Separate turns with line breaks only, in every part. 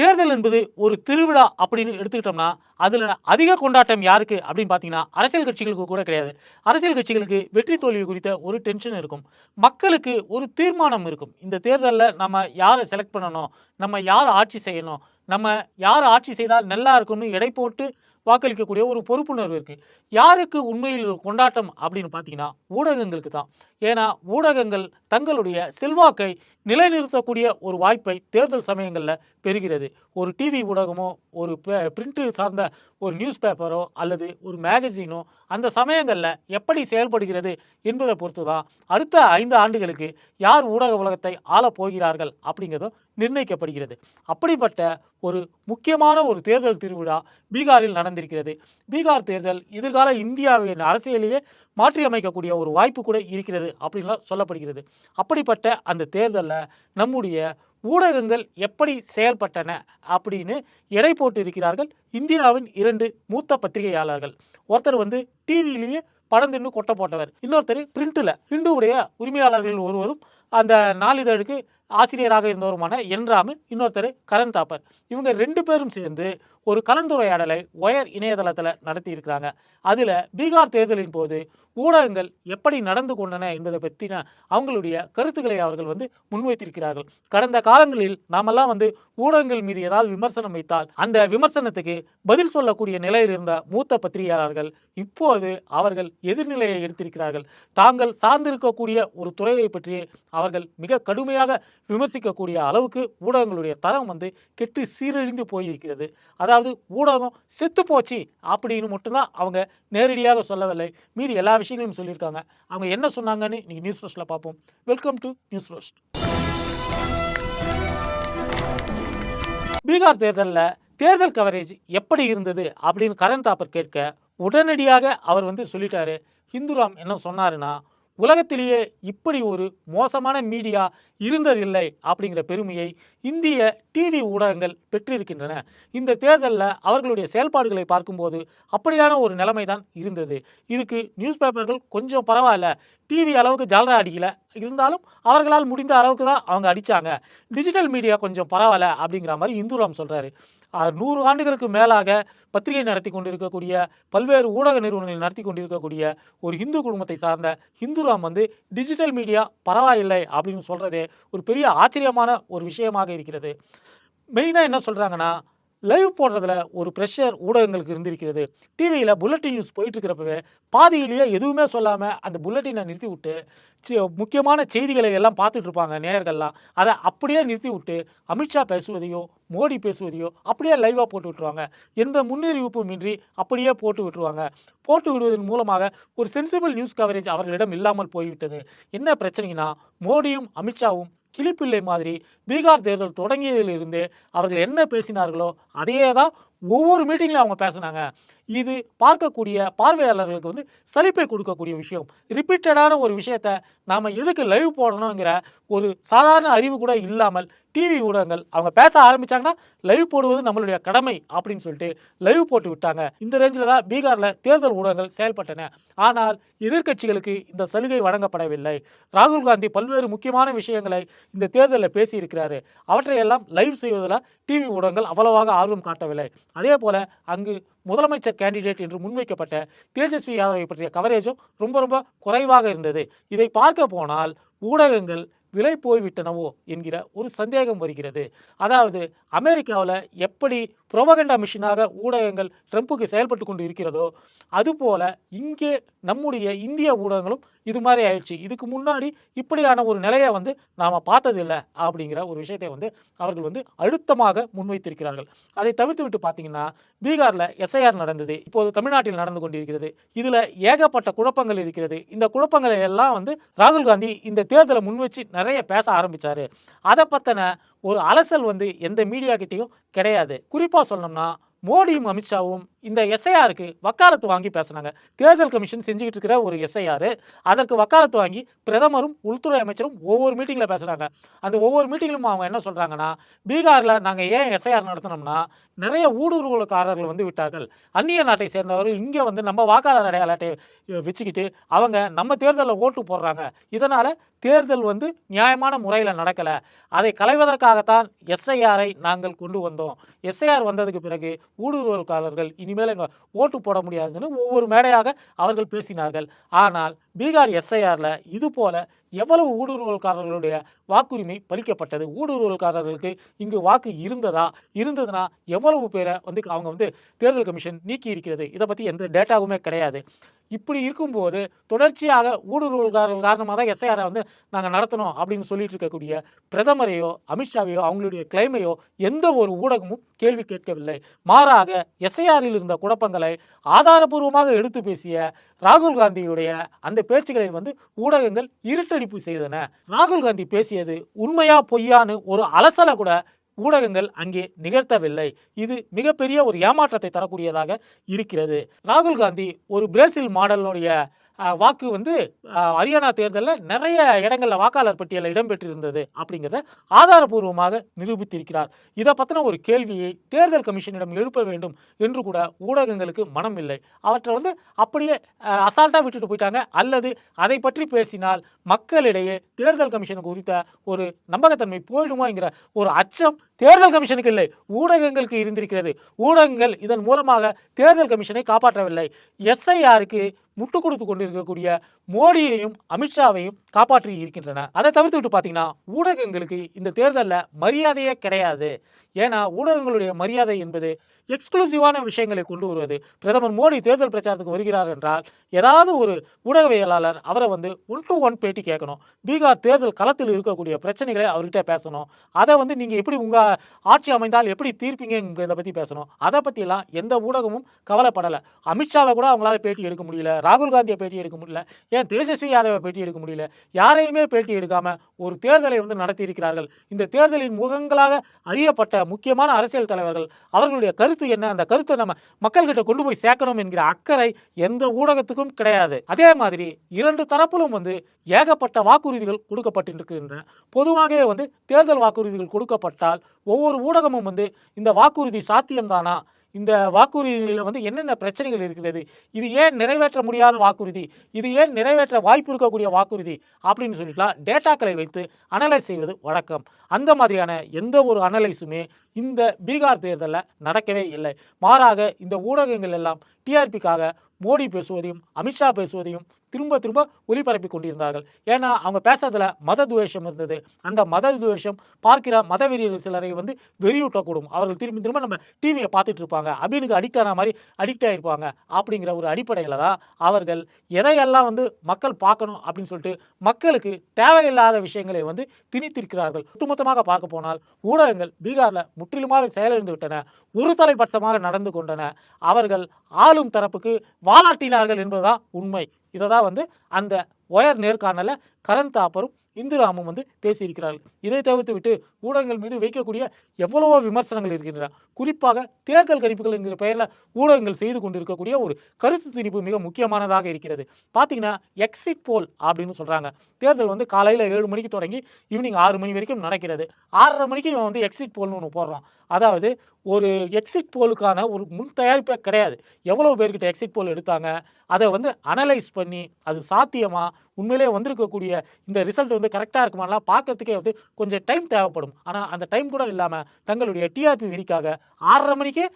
தேர்தல் என்பது ஒரு திருவிழா அப்படின்னு எடுத்துக்கிட்டோம்னா அதில் அதிக கொண்டாட்டம் யாருக்கு அப்படின்னு பார்த்தீங்கன்னா அரசியல் கட்சிகளுக்கு கூட கிடையாது. அரசியல் கட்சிகளுக்கு வெற்றி தோல்வி குறித்த ஒரு டென்ஷன் இருக்கும். மக்களுக்கு ஒரு தீர்மானம் இருக்கும். இந்த தேர்தலில் நம்ம யாரை செலக்ட் பண்ணணும்? நம்ம யார் ஆட்சி செய்யணும்? நம்ம யார் ஆட்சி செய்தால் நல்லா இருக்கும்னு எடை போட்டு வாக்களிக்கக்கூடிய ஒரு பொறுப்புணர்வு இருக்குது யாருக்கு உண்மையில் ஒரு கொண்டாட்டம் அப்படின்னு பார்த்தீங்கன்னா ஊடகங்களுக்கு தான். ஏன்னா ஊடகங்கள் தங்களுடைய செல்வாக்கை நிலைநிறுத்தக்கூடிய ஒரு வாய்ப்பை தேர்தல் சமயங்களில் பெறுகிறது. ஒரு டிவி ஊடகமோ ஒரு பிரிண்ட் சார்ந்த ஒரு நியூஸ் பேப்பரோ அல்லது ஒரு மேகசினோ அந்த சமயங்களில் எப்படி செயல்படுகிறது என்பதை பொறுத்து தான் அடுத்த ஐந்து ஆண்டுகளுக்கு யார் ஊடக உலகத்தை ஆளப் போகிறார்கள் அப்படிங்கிறதும் நிர்ணயிக்கப்படுகிறது. அப்படிப்பட்ட ஒரு முக்கியமான ஒரு தேர்தல் திருவிழா பீகாரில் நடந்திருக்கிறது. பீகார் தேர்தல் எதிர்கால இந்தியாவின் அரசியலையே மாற்றியமைக்கக்கூடிய ஒரு வாய்ப்பு கூட இருக்கிறது அப்படின்லாம் சொல்லப்படுகிறது. அப்படிப்பட்ட அந்த தேர்தலில் நம்முடைய ஊடகங்கள் எப்படி செயல்பட்டன அப்படின்னு எடை போட்டு இருக்கிறார்கள் இந்தியாவின் இரண்டு மூத்த பத்திரிகையாளர்கள். ஒருத்தர் வந்து டிவியிலேயே படம் தின்னு கொட்டை போட்டவர். இன்னொருத்தர் பிரிண்டில் ஹிந்துவுடைய உரிமையாளர்கள் ஒருவரும் அந்த நாளிதழுக்கு ஆசிரியராக இருந்தவருமான என்ராமு இன்னொருத்தர் கரண் தாப்பர். இவங்க ரெண்டு பேரும் சேர்ந்து ஒரு கலந்துரையாடலை ஒயர் இணையதளத்தில் நடத்தி இருக்கிறாங்க அதில் பீகார் தேர்தலின் போது ஊடகங்கள் எப்படி நடந்து கொண்டன என்பதை பற்றின அவங்களுடைய கருத்துக்களை அவர்கள் வந்து முன்வைத்திருக்கிறார்கள். கடந்த காலங்களில் நாமெல்லாம் வந்து ஊடகங்கள் மீது ஏதாவது விமர்சனம் வைத்தால் அந்த விமர்சனத்துக்கு பதில் சொல்லக்கூடிய நிலையில் இருந்த மூத்த பத்திரிகையாளர்கள் இப்போது அவர்கள் எதிர்நிலையை எடுத்திருக்கிறார்கள். தாங்கள் சார்ந்திருக்கக்கூடிய ஒரு துறையை பற்றி அவர்கள் மிக கடுமையாக விமர்சிக்கக்கூடிய அளவுக்கு ஊடகங்களுடைய தரம் வந்து கெட்டு சீரழிந்து போயிருக்கிறது. அதாவது ஊடகம் செத்து போச்சு அப்படின்னு மட்டும்தான் அவங்க நேரடியாக சொல்லவில்லை. மீதி எல்லா விஷயங்களும் சொல்லியிருக்காங்க. அவங்க என்ன சொன்னாங்கன்னு இன்றைக்கி நியூஸ் ரோஸ்ட்டில் பார்ப்போம். Welcome to news roast Bihar தேர்தலில் தேர்தல் கவரேஜ் எப்படி இருந்தது அப்படின்னு கரண் தாப்பர் கேட்க உடனடியாக அவர் வந்து சொல்லிட்டாரு. ஹிந்துராம் என்ன சொன்னாருன்னா உலகத்திலேயே இப்படி ஒரு மோசமான மீடியா இருந்ததில்லை அப்படிங்கிற பெருமையை இந்திய டிவி ஊடகங்கள் பெற்றிருக்கின்றன. இந்த தேர்தலில் அவர்களுடைய செயல்பாடுகளை பார்க்கும்போது அப்படியான ஒரு நிலைமை தான் இருந்தது. இதுக்கு நியூஸ் பேப்பர்கள் கொஞ்சம் பரவாயில்ல. டிவி அளவுக்கு ஜாலரா அடிக்கல. இருந்தாலும் அவர்களால் முடிந்த அளவுக்கு தான் அவங்க அடித்தாங்க டிஜிட்டல் மீடியா கொஞ்சம் பரவாயில்ல அப்படிங்கிற மாதிரி இந்துராம் சொல்கிறாரு நூறு ஆண்டுகளுக்கு மேலாக பத்திரிகை நடத்தி கொண்டிருக்கக்கூடிய பல்வேறு ஊடக நிறுவனங்கள் நடத்தி கொண்டிருக்கக்கூடிய ஒரு இந்து குடும்பத்தை சார்ந்த ஹிந்துராம் வந்து டிஜிட்டல் மீடியா பரவாயில்லை அப்படின்னு சொல்கிறதே ஒரு பெரிய ஆச்சரியமான ஒரு விஷயமாக இருக்கிறது. மெயினாக என்ன சொல்கிறாங்கன்னா லைவ் போடுறதுல ஒரு ப்ரெஷர் ஊடகங்களுக்கு இருந்திருக்கிறது. டிவியில் புல்லட்டின் நியூஸ் போயிட்டு இருக்கிறப்பவே பாதியிலேயே எதுவுமே சொல்லாமல் அந்த புல்லட்டினை நிறுத்தி விட்டு முக்கியமான செய்திகளை எல்லாம் பார்த்துட்டு இருப்பாங்க நேயர்கள்லாம். அதை அப்படியே நிறுத்தி விட்டு அமித்ஷா பேசுவதையோ மோடி பேசுவதையோ அப்படியே லைவாக போட்டு விட்டுருவாங்க. எந்த முன்னறிவிப்பும் இன்றி அப்படியே போட்டு விட்டுருவாங்க. போட்டு விடுவதன் மூலமாக ஒரு சென்சிபிள் நியூஸ் கவரேஜ் அவர்களிடம் இல்லாமல் போய்விட்டது. என்ன பிரச்சனைனா மோடியும் அமித்ஷாவும் கிளிப்பிள்ளை மாதிரி பீகார் தேர்தல் தொடங்கியதிலிருந்தே அவர்கள் என்ன பேசினார்களோ அதையே தான் ஒவ்வொரு மீட்டிங்லையும் அவங்க பேசுனாங்க. இது பார்க்கக்கூடிய பார்வையாளர்களுக்கு வந்து சலிப்பை கொடுக்கக்கூடிய விஷயம். ரிப்பீட்டடான ஒரு விஷயத்தை நாம் எதுக்கு லைவ் போடணுங்கிற ஒரு சாதாரண அறிவு கூட இல்லாமல் டிவி ஊடகங்கள் அவங்க பேச ஆரம்பிச்சாங்கன்னா லைவ் போடுவது நம்மளுடைய கடமை அப்படின்னு சொல்லிட்டு லைவ் போட்டு விட்டாங்க. இந்த ரேஞ்சில் தான் பீகாரில் தேர்தல் ஊடகங்கள் செயல்பட்டன. ஆனால் எதிர்க்கட்சிகளுக்கு இந்த சலுகை வழங்கப்படவில்லை. ராகுல் காந்தி பல்வேறு முக்கியமான விஷயங்களை இந்த தேர்தலில் பேசியிருக்கிறாரு. அவற்றையெல்லாம் லைவ் செய்வதில் டிவி ஊடகங்கள் அவ்வளவாக ஆர்வம் காட்டவில்லை. அதே போல் அங்கு முதலமைச்சர் கேண்டிடேட் என்று முன்வைக்கப்பட்ட தேஜஸ்வி யாதவை பற்றிய கவரேஜும் ரொம்ப ரொம்ப குறைவாக இருந்தது. இதை பார்க்க போனால் ஊடகங்கள் விலை போய்விட்டனவோ என்கிற ஒரு சந்தேகம் வருகிறது. அதாவது அமெரிக்காவில் எப்படி புரோபகண்டா மிஷினாக ஊடகங்கள் ட்ரம்ப்புக்கு செயல்பட்டு கொண்டு இருக்கிறதோ அதுபோல இங்கே நம்முடைய இந்திய ஊடகங்களும் இது மாதிரி ஆயிடுச்சு. இதுக்கு முன்னாடி இப்படியான ஒரு நிலையை வந்து நாம் பார்த்ததில்லை அப்படிங்கிற ஒரு விஷயத்தை வந்து அவர்கள் வந்து அழுத்தமாக முன்வைத்திருக்கிறார்கள். அதை தவிர்த்து விட்டு பார்த்தீங்கன்னா பீகாரில் எஸ்ஐஆர் நடந்தது இப்போது தமிழ்நாட்டில் நடந்து கொண்டிருக்கிறது. இதில் ஏகப்பட்ட குழப்பங்கள் இருக்கிறது. இந்த குழப்பங்களை எல்லாம் வந்து ராகுல் காந்தி இந்த தேர்தலை முன்வச்சு நிறைய பேச ஆரம்பித்தார் அதை பற்றின ஒரு அலசல் வந்து எந்த மீடியாக்கிட்டேயும் கிடையாது. குறிப்பாக சொல்லணும்னா மோடியும் அமித்ஷாவும் இந்த எஸ்ஐஆருக்கு வக்காலத்து வாங்கி பேசுனாங்க. தேர்தல் கமிஷன் செஞ்சுக்கிட்டு இருக்கிற ஒரு எஸ்ஐஆர் அதற்கு வக்காலத்து வாங்கி பிரதமரும் உள்துறை அமைச்சரும் ஒவ்வொரு மீட்டிங்கில் பேசுகிறாங்க அந்த ஒவ்வொரு மீட்டிங்கிலும் அவங்க என்ன சொல்கிறாங்கன்னா பீகாரில் நாங்கள் ஏன் எஸ்ஐஆர் நடத்தினோம்னா நிறைய ஊடுருவல்காரர்கள் வந்து விட்டார்கள். அந்நிய நாட்டை சேர்ந்தவர்கள் இங்கே வந்து நம்ம வாக்காளர் அடையாள அட்டையை வச்சுக்கிட்டு அவங்க நம்ம தேர்தலில் ஓட்டு போடுறாங்க. இதனால் தேர்தல் வந்து நியாயமான முறையில் நடக்கலை. அதை களைவதற்காகத்தான் எஸ்ஐஆரை நாங்கள் கொண்டு வந்தோம். எஸ்ஐஆர் வந்ததுக்கு பிறகு ஊடுருவல்காரர்கள் இனிமேல் எங்கள் ஓட்டு போட முடியாதுன்னு ஒவ்வொரு மேடையாக அவர்கள் பேசினார்கள். ஆனால் பீகார் எஸ்ஐஆரில் இது போல எவ்வளவு ஊடுருவல்காரர்களுடைய வாக்குரிமை பறிக்கப்பட்டது? ஊடுருவல்காரர்களுக்கு இங்கு வாக்கு இருந்ததா? இருந்ததுன்னா எவ்வளவு பேரை வந்து அவங்க வந்து தேர்தல் கமிஷன் நீக்கி இருக்கிறது இதை பற்றி எந்த டேட்டாவுமே கிடையாது. இப்படி இருக்கும்போது தொடர்ச்சியாக ஊடுருவல்காரர்கள் காரணமாக தான் எஸ்ஐஆரை வந்து நாங்கள் நடத்தணும் அப்படின்னு சொல்லிட்டு இருக்கக்கூடிய பிரதமரையோ அமித்ஷாவையோ அவங்களுடைய கிளைமையோ எந்த ஒரு ஊடகமும் கேள்வி கேட்கவில்லை. மாறாக எஸ்ஐஆரில் இருந்த குழப்பங்களை ஆதாரபூர்வமாக எடுத்து பேசிய ராகுல் காந்தியுடைய அந்த பேச்சுக்களை வந்து ஊடகங்கள் இருட்டடிப்பு செய்தன. ராகுல் காந்தி பேசியது உண்மையா பொய்யான்னு ஒரு அலசலை கூட ஊடகங்கள் அங்கே நிகழ்த்தவில்லை. இது மிகப்பெரிய ஒரு ஏமாற்றத்தை தரக்கூடியதாக இருக்கிறது. ராகுல் காந்தி ஒரு பிரேசில் மாடலுடைய வாக்கு வந்து ஹரியானா தேர்தலில் நிறைய இடங்களில் வாக்காளர் பட்டியலில் இடம்பெற்றிருந்தது அப்படிங்கிறத ஆதாரபூர்வமாக நிரூபித்திருக்கிறார். இதை பற்றின ஒரு கேள்வியை தேர்தல் கமிஷனிடம் எழுப்ப வேண்டும் என்று கூட ஊடகங்களுக்கு மனம் இல்லை. அவற்றை வந்து அப்படியே அசால்ட்டாக விட்டுட்டு போயிட்டாங்க. அல்லது அதை பற்றி பேசினால் மக்களிடையே தேர்தல் கமிஷன் குறித்த ஒரு நம்பகத்தன்மை போயிடுமாங்கிற ஒரு அச்சம் தேர்தல் கமிஷனுக்கு இல்லை ஊடகங்களுக்கு இருந்திருக்கிறது. ஊடகங்கள் இதன் மூலமாக தேர்தல் கமிஷனை காப்பாற்றவில்லை. எஸ்ஐஆருக்கு முட்டு கொடுத்து கொண்டிருக்கக்கூடிய மோடியையும் அமித்ஷாவையும் காப்பாற்றி இருக்கின்றன. அதை தவிர்த்து விட்டு பார்த்தீங்கன்னா ஊடகங்களுக்கு இந்த தேர்தலில் மரியாதையே கிடையாது. ஏன்னா ஊடகங்களுடைய மரியாதை என்பது எக்ஸ்க்ளூசிவான விஷயங்களை கொண்டு வருவது. பிரதமர் மோடி தேர்தல் பிரச்சாரத்துக்கு வருகிறார் என்றால் ஏதாவது ஒரு ஊடகவியலாளர் அவரை வந்து ஒன் டு ஒன் பேட்டி கேட்கணும். பீகார் தேர்தல் களத்தில் இருக்கக்கூடிய பிரச்சனைகளை அவர்கிட்ட பேசணும். அதை வந்து நீங்கள் எப்படி உங்கள் ஆட்சி அமைந்தால் எப்படி தீர்ப்பீங்கிறத பற்றி பேசணும். அதை பற்றிலாம் எந்த ஊடகமும் கவலைப்படலை. அமித்ஷாவை கூட அவங்களால பேட்டி எடுக்க முடியல. ராகுல் காந்தியை பேட்டி எடுக்க முடியல. ஏன் தேஜஸ்வி யாதவை பேட்டி எடுக்க முடியல? யாரையுமே பேட்டி எடுக்காமல் ஒரு தேர்தலை வந்து நடத்தி இருக்கிறார்கள் இந்த தேர்தலின் முகங்களாக அறியப்பட்ட முக்கியமான அரசியல் தலைவர்கள் அவர்களுடைய கருத்து என்ன? அந்த கருத்தை நம்ம மக்கள்கிட்ட கொண்டு போய் சேர்க்கணும் என்கிற அக்கறை எந்த ஊடகத்துக்கும் கிடையாது. அதே மாதிரி இரண்டு தரப்பிலும் வந்து ஏகப்பட்ட வாக்குறுதிகள் கொடுக்கப்பட்டிருக்கின்றன. பொதுவாகவே வந்து தேர்தல் வாக்குறுதிகள் கொடுக்கப்பட்டால் ஒவ்வொரு ஊடகமும் வந்து இந்த வாக்குறுதி சாத்தியம்தானா? இந்த வாக்குறுதியில் வந்து என்னென்ன பிரச்சனைகள் இருக்கிறது? இது ஏன் நிறைவேற்ற முடியாத வாக்குறுதி? இது ஏன் நிறைவேற்ற வாய்ப்பு இருக்கக்கூடிய வாக்குறுதி? அப்படின்னு சொல்லிட்டுலாம் டேட்டாக்களை வைத்து அனலைஸ் செய்வது வழக்கம். அந்த மாதிரியான எந்த ஒரு அனலைஸுமே இந்த பீகார் தேர்தலில் நடக்கவே இல்லை. மாறாக இந்த ஊடகங்கள் எல்லாம் டிஆர்பிக்காக மோடி பேசுவதையும் அமித்ஷா பேசுவதையும் திரும்ப திரும்ப ஒளிபரப்பி கொண்டிருந்தார்கள். ஏன்னா அவங்க பேசுறதுல மத துவேஷம் இருந்தது. அந்த மத துவேஷம் பார்க்கிற மதவெறியர்கள் சிலரை வந்து வெறியூட்டக்கூடும். அவர்கள் திரும்ப திரும்ப நம்ம டிவியை பார்த்துட்டு இருப்பாங்க. அபினுக்கு அடிக்ட் ஆன மாதிரி அடிக்ட் ஆகிருப்பாங்க அப்படிங்கிற ஒரு அடிப்படையில் தான் அவர்கள் எதையெல்லாம் வந்து மக்கள் பார்க்கணும் அப்படின்னு சொல்லிட்டு மக்களுக்கு தேவையில்லாத விஷயங்களை வந்து திணித்திருக்கிறார்கள். ஒட்டுமொத்தமாக பார்க்க போனால் ஊடகங்கள் பீகாரில் முற்றிலுமாக செயலிழந்து விட்டன. ஒரு தலைப்பட்சமாக நடந்து கொண்டன. அவர்கள் ஆளும் தரப்புக்கு வாலாட்டினார்கள் என்பதுதான் உண்மை. இதை தான் வந்து அந்த ஒயர் நேர்காணலில் கரண் தாப்பரும் இந்துராமும் வந்து பேசியிருக்கிறார்கள் இதை தவிர்த்து விட்டு ஊடகங்கள் மீது வைக்கக்கூடிய எவ்வளவோ விமர்சனங்கள் இருக்கின்றன. குறிப்பாக தேர்தல் கணிப்புகள் என்கிற பெயரில் ஊடகங்கள் செய்து கொண்டிருக்கக்கூடிய ஒரு கருத்து திணிப்பு மிக முக்கியமானதாக இருக்கிறது. பார்த்தீங்கன்னா எக்ஸிட் போல் அப்படின்னு சொல்கிறாங்க தேர்தல் வந்து காலையில் ஏழு மணிக்கு தொடங்கி ஈவினிங் ஆறு மணி வரைக்கும் நடக்கிறது. ஆறரை மணிக்கு இவன் வந்து எக்ஸிட் போல்னு ஒன்று போடுறான். அதாவது ஒரு எக்ஸிட் போலுக்கான ஒரு முன் தயாரிப்பே கிடையாது. எவ்வளோ பேர்கிட்ட எக்ஸிட் போல் எடுத்தாங்க? அதை வந்து அனலைஸ் பண்ணி அது சாத்தியமாக உண்மையிலே வந்திருக்கக்கூடிய இந்த ரிசல்ட் வந்து கரெக்டாக இருக்குமாலாம் பார்க்கறதுக்கே வந்து கொஞ்சம் டைம் தேவைப்படும். ஆனால் அந்த டைம் கூட இல்லாமல் தங்களுடைய டிஆர்பி வெறிக்காக ஆறரை மணிக்கே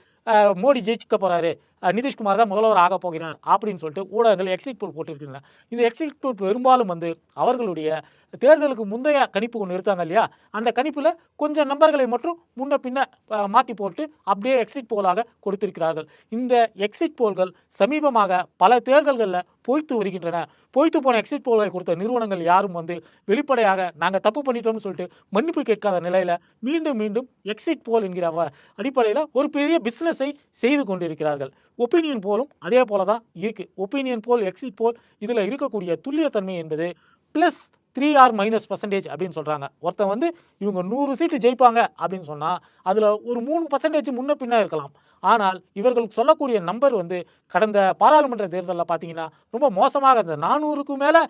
மோடி ஜெயிச்சுக்க போகிறாரு நிதிஷ்குமார் தான் முதல்வர் ஆக போகிறார் அப்படின்னு சொல்லிட்டு ஊடகங்கள் எக்ஸிட் போல் போட்டிருக்கின்றன இந்த எக்ஸிட் போல் பெரும்பாலும் வந்து அவர்களுடைய தேர்தலுக்கு முந்தைய கணிப்பு ஒன்று எடுத்தாங்க இல்லையா? அந்த கணிப்பில் கொஞ்சம் நம்பர்களை மட்டும் முன்ன பின்ன மாற்றி போட்டு அப்படியே எக்ஸிட் போலாக கொடுத்திருக்கிறார்கள். இந்த எக்ஸிட் போல்கள் சமீபமாக பல தேர்தல்களில் பொய்த்து வருகின்றன. பொய்த்து போன எக்ஸிட் போல்களை கொடுத்த நிறுவனங்கள் யாரும் வந்து வெளிப்படையாக நாங்கள் தப்பு பண்ணிட்டோம்னு சொல்லிட்டு மன்னிப்பு கேட்காத நிலையில் மீண்டும் மீண்டும் எக்ஸிட் போல் என்கிற அடிப்படையில் ஒரு பெரிய பிஸ்னஸை செய்து கொண்டிருக்கிறார்கள். ஒப்பீனியன் போலும் அதே போல தான் இருக்குது ஒப்பீனியன் போல் எக்ஸிட் போல் இதில் இருக்கக்கூடிய துல்லியத்தன்மை என்பது plus three or minus percentage அப்படின்னு சொல்கிறாங்க ஒருத்தன் வந்து இவங்க நூறு சீட்டு ஜெயிப்பாங்க அப்படின்னு சொன்னால் அதில் ஒரு மூணு பர்சன்டேஜ் முன்ன பின்ன இருக்கலாம். ஆனால் இவர்கள் சொல்லக்கூடிய நம்பர் வந்து கடந்த பாராளுமன்ற தேர்தலில் பார்த்தீங்கன்னா ரொம்ப மோசமாக இருந்தது. நானூறுக்கும் மேலே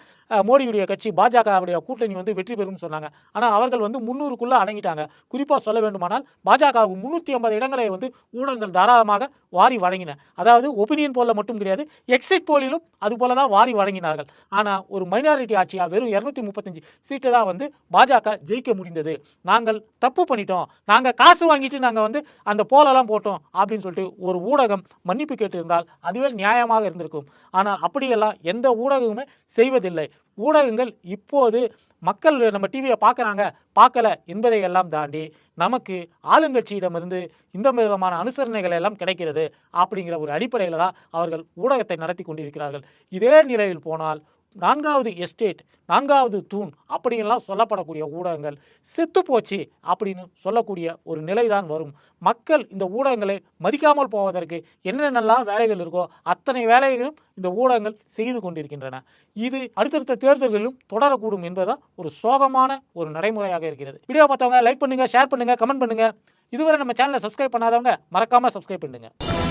மோடியுடைய கட்சி பாஜகவுடைய கூட்டணி வந்து வெற்றி பெறும்னு சொன்னாங்க. ஆனால் அவர்கள் வந்து முந்நூறுக்குள்ளே அடங்கிட்டாங்க. குறிப்பாக சொல்ல வேண்டுமானால் பாஜகவுக்கு முந்நூற்றி ஐம்பது இடங்களை வந்து ஊடகங்கள் தாராளமாக வாரி வழங்கின. அதாவது ஒப்பீனியன் போலில் மட்டும் கிடையாது எக்ஸிட் போலிலும் அது போல தான் வாரி வழங்கினார்கள். ஆனால் ஒரு மைனாரிட்டி ஆட்சியாக வெறும் இரநூத்தி முப்பத்தஞ்சு சீட்டு தான் வந்து பாஜக ஜெயிக்க முடிந்தது. நாங்கள் தப்பு பண்ணிட்டோம். நாங்கள் காசு வாங்கிட்டு நாங்கள் வந்து அந்த போலெல்லாம் போட்டோம் அப்படின்னு சொல்லிட்டு ஒரு ஊடகம் மன்னிப்பு கேட்டிருந்தால் அதுவே நியாயமாக இருந்திருக்கும். ஆனால் அப்படியெல்லாம் எந்த ஊடகமுமே செய்வதில்லை. ஊடகங்கள் இப்போது மக்கள் நம்ம டிவியை பார்க்குறாங்க பார்க்கல என்பதை எல்லாம் தாண்டி நமக்கு ஆளுங்கட்சியிடமிருந்து இந்த விதமான அனுசரணைகள் எல்லாம் கிடைக்கிறது அப்படிங்கிற ஒரு அடிப்படையில் தான் அவர்கள் ஊடகத்தை நடத்தி கொண்டிருக்கிறார்கள். இதே நிலையில் போனால் நான்காவது எஸ்டேட் நான்காவது தூண் அப்படின்லாம் சொல்லப்படக்கூடிய ஊடகங்கள் செத்து போச்சு அப்படின்னு சொல்லக்கூடிய ஒரு நிலை தான் வரும். மக்கள் இந்த ஊடகங்களை மதிக்காமல் போவதற்கு என்னென்னலாம் வேலைகள் இருக்கோ அத்தனை வேலைகளும் இந்த ஊடகங்கள் செய்து கொண்டிருக்கின்றன. இது அடுத்தடுத்த தேர்தல்களிலும் தொடரக்கூடும் என்பதுதான் ஒரு சோகமான ஒரு நடைமுறையாக இருக்கிறது. வீடியோ பார்த்தவங்க லைக் பண்ணுங்கள் ஷேர் பண்ணுங்கள் கமெண்ட் பண்ணுங்கள் இதுவரை நம்ம சேனலை சப்ஸ்கிரைப் பண்ணாதவங்க மறக்காமல் சப்ஸ்கிரைப் பண்ணுங்கள்